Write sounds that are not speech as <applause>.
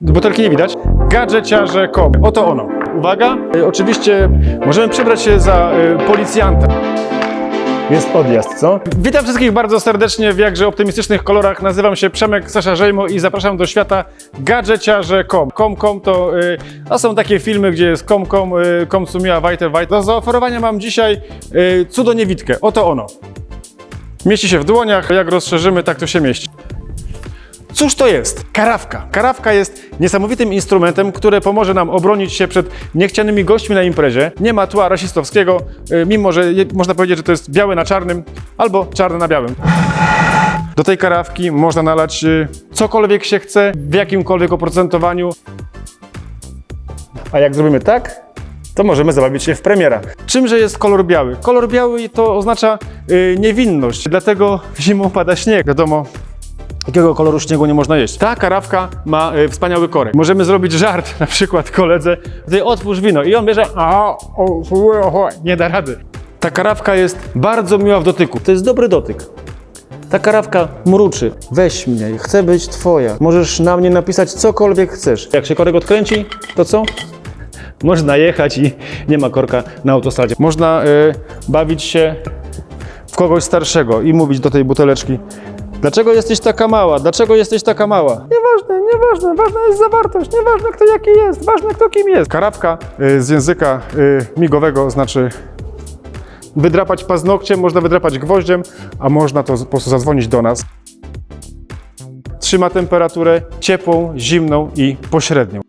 Butelki nie widać. Gadżeciarze.com. Oto ono. Uwaga. Y, Oczywiście możemy przebrać się za y, policjanta. Jest odjazd, co? Witam wszystkich bardzo serdecznie w jakże optymistycznych kolorach. Nazywam się Przemek Sasza Żejmo i zapraszam do świata gadżeciarze.com. Com.com to, y, to są takie filmy, gdzie jest com.com, y, com sumiła weiter, weiter. Do zaoferowania mam dzisiaj y, cudo niewidkę. Oto ono. Mieści się w dłoniach. Jak rozszerzymy, tak to się mieści. Cóż to jest? Karawka. Karawka jest niesamowitym instrumentem, który pomoże nam obronić się przed niechcianymi gośćmi na imprezie. Nie ma tła rasistowskiego, y, mimo że można powiedzieć, że to jest białe na czarnym albo czarne na białym. Do tej karawki można nalać y, cokolwiek się chce, w jakimkolwiek oprocentowaniu. A jak zrobimy tak, to możemy zabawić się w premiera. Czymże jest kolor biały? Kolor biały to oznacza y, niewinność, dlatego zimą pada śnieg. Wiadomo, Jakiego koloru śniegu nie można jeść? Ta karawka ma y, wspaniały korek. Możemy zrobić żart, <laughs> na przykład koledze, tutaj otwórz wino i on bierze, a, o, nie da rady. Ta karawka jest bardzo miła w dotyku. To jest dobry dotyk. Ta karawka mruczy. Weź mnie, chcę być twoja. Możesz na mnie napisać cokolwiek chcesz. Jak się korek odkręci, to co? Można jechać i nie ma korka na autostradzie. Można y, bawić się w kogoś starszego i mówić do tej buteleczki Dlaczego jesteś taka mała? Dlaczego jesteś taka mała? Nieważne, nieważne, ważna jest zawartość, nieważne kto jaki jest, ważne kto kim jest. Karabka y, z języka y, migowego znaczy wydrapać paznokciem, można wydrapać gwoździem, a można to po prostu zadzwonić do nas. Trzyma temperaturę ciepłą, zimną i pośrednią.